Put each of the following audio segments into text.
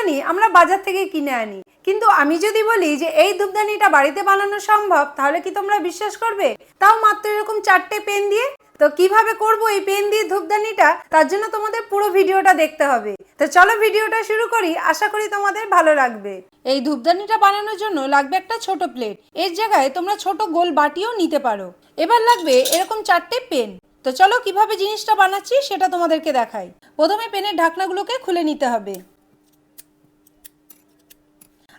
ধূপদানি আমরা বাজার থেকে কিনে আনি। কিন্তু আমি যদি বলি যে এই ধূপদানিটা বাড়িতে বানানো সম্ভব, তাহলে কি তোমরা বিশ্বাস করবে? তাও মাত্র এরকম চারটে পেন দিয়ে? তো কীভাবে করব এই পেন দিয়ে ধূপদানিটা তার জন্য তোমাদের পুরো ভিডিওটা দেখতে হবে। তো চলো ভিডিওটা শুরু করি। আশা করি তোমাদের ভালো লাগবে। এই ধূপদানিটা বানানোর জন্য লাগবে একটা ছোট প্লেট। এর জায়গায় তোমরা ছোট গোল বাটিও নিতে পারো। এবার লাগবে এরকম চারটে পেন। তো চলো কীভাবে জিনিসটা বানাচ্ছি সেটা তোমাদেরকে দেখাই। প্রথমে পেনের ঢাকনাগুলোকে খুলে নিতে হবে।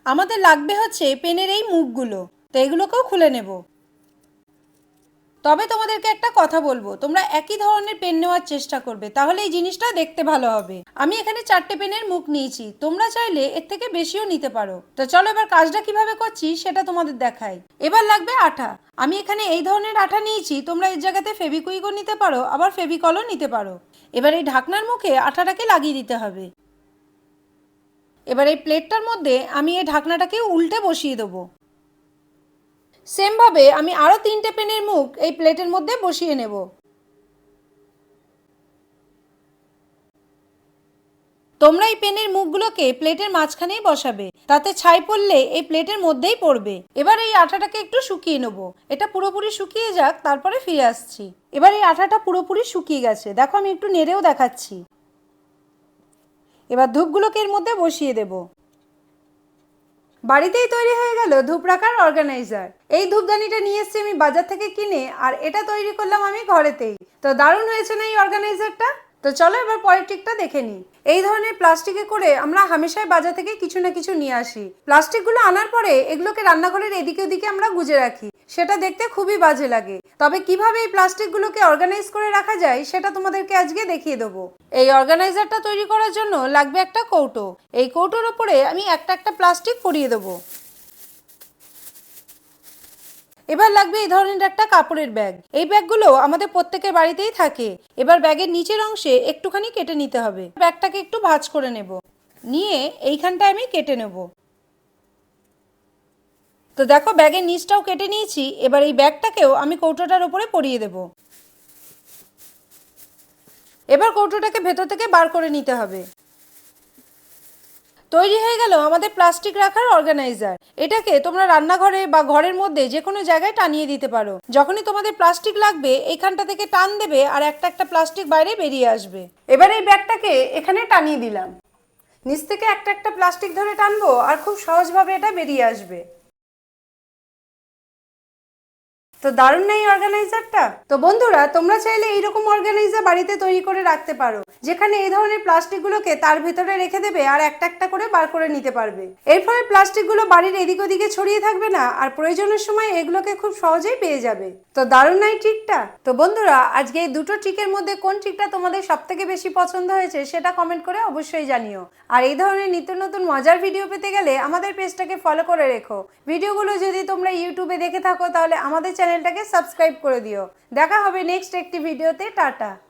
আমাদের লাগবে হচ্ছে পেনের এই মুখগুলো। তো এগুলোকেও খুলে নেব। তবে তোমাদেরকে একটা কথা বলব, তোমরা একই ধরনের পেন নেওয়ার চেষ্টা করবে, তাহলে এই জিনিসটা দেখতে ভালো হবে। আমি এখানে চারটে পেনের মুখ নিয়েছি, তোমরা চাইলে এর থেকে বেশিও নিতে পারো। তো চলো এবার কাজটা কীভাবে করছি সেটা তোমাদের দেখাই। এবার লাগবে আঠা। আমি এখানে এই ধরনের আঠা নিয়েছি, তোমরা এর জায়গাতে ফেভিকুইকও নিতে পারো, আবার ফেভিকলও নিতে পারো। এবার এই ঢাকনার মুখে আঠাটাকে লাগিয়ে দিতে হবে। এবার এই প্লেটটার মধ্যে আমি এই ঢাকনাটাকে উল্টে বসিয়ে দেবো। সেমভাবে আমি আরও তিনটে পেনের মুখ এই প্লেটের মধ্যে বসিয়ে নেব। তোমরা এই পেনের মুখগুলোকে প্লেটের মাঝখানেই বসাবে, তাতে ছাই পড়লে এই প্লেটের মধ্যেই পড়বে। এবার এই আটাটাকে একটু শুকিয়ে নেব। এটা পুরোপুরি শুকিয়ে যাক, তারপরে ফিরে আসছি। এবার এই আটাটা পুরোপুরি শুকিয়ে গেছে। দেখো আমি একটু নেড়েও দেখাচ্ছি। এবার ধূপগুলোকে এর মধ্যে বসিয়ে দেব। বাড়িতেই তৈরি হয়ে গেল ধূপ রাখার অর্গানাইজার এই ধূপদানিটা নিয়ে এসেছি আমি বাজার থেকে কিনে, আর এটা তৈরি করলাম আমি ঘরেতেই। তো দারুণ হয়েছে না এই অর্গানাইজারটা তো চলো এবার পরের টিকটা দেখে নিই। এই ধরনের প্লাস্টিকে করে আমরা হামেশাই বাজার থেকে কিছু না কিছু নিয়ে আসি। প্লাস্টিকগুলো আনার পরে এগুলোকে রান্নাঘরের এদিকে ওদিকে আমরা গুজে রাখি। সেটা দেখতে খুবই বাজে লাগে। তবে কীভাবে এই প্লাস্টিকগুলোকে অর্গানাইজ করে রাখা যায় সেটা তোমাদেরকে আজকে দেখিয়ে দেবো। এই অর্গানাইজারটা তৈরি করার জন্য লাগবে একটা কৌটো। এই কৌটোর ওপরে আমি একটা একটা প্লাস্টিক পরিয়ে দেবো। এবার লাগবে এই ধরনের একটা কাপড়ের ব্যাগ। এই ব্যাগগুলো আমাদের প্রত্যেকের বাড়িতেই থাকে। এবার ব্যাগের নিচের অংশে একটুখানি কেটে নিতে হবে। ব্যাগটাকে একটু ভাজ করে নেব। নিয়ে এইখানটায় আমি কেটে নেব। তো দেখো, ব্যাগের নিচটাও কেটে নিয়েছি। এবার এই ব্যাগটাকেও আমি কৌটোটার উপরে পরিয়ে দেব। এবার কৌটোটাকে ভেতর থেকে বার করে নিতে হবে। তৈরি হয়ে গেল আমাদের প্লাস্টিক রাখার অর্গানাইজার। এটাকে তোমরা রান্নাঘরে বা ঘরের মধ্যে যে কোনো জায়গায় টানিয়ে দিতে পারো। যখনই তোমাদের প্লাস্টিক লাগবে, এখানটা থেকে টান দেবে আর একটা একটা প্লাস্টিক বাইরে বেরিয়ে আসবে। এবার এই ব্যাগটাকে এখানে টানিয়ে দিলাম। নিচ থেকে একটা একটা প্লাস্টিক ধরে টানবো আর খুব সহজভাবে এটা বেরিয়ে আসবে। তো দারুণ নেই অর্গানাইজারটা? তো বন্ধুরা, তোমরা চাইলে এইরকম অর্গানাইজার বাড়িতে তৈরি করে রাখতে পারো, যেখানে এই ধরনের প্লাস্টিকগুলোকে তার ভিতরে রেখে দেবে আর একটা একটা করে বার করে নিতে পারবে। এর ফলে প্লাস্টিকগুলো বাড়ির এদিক ওদিকে ছড়িয়ে থাকবে না আর প্রয়োজনের সময় এগুলোকে খুব সহজেই পেয়ে যাবে। তো দারুণ নাই ট্রিকটা? তো বন্ধুরা, আজকে এই দুটো ট্রিকের মধ্যে কোন ট্রিকটা তোমাদের সব থেকে বেশি পছন্দ হয়েছে সেটা কমেন্ট করে অবশ্যই জানিও। আর এই ধরনের নিত্য নতুন মজার ভিডিও পেতে গেলে আমাদের পেজটাকে ফলো করে রেখো। ভিডিওগুলো যদি তোমরা ইউটিউবে দেখে থাকো তাহলে আমাদের চ্যানেলটাকে সাবস্ক্রাইব করে দিও। দেখা হবে নেক্সট একটি ভিডিওতে টাটা।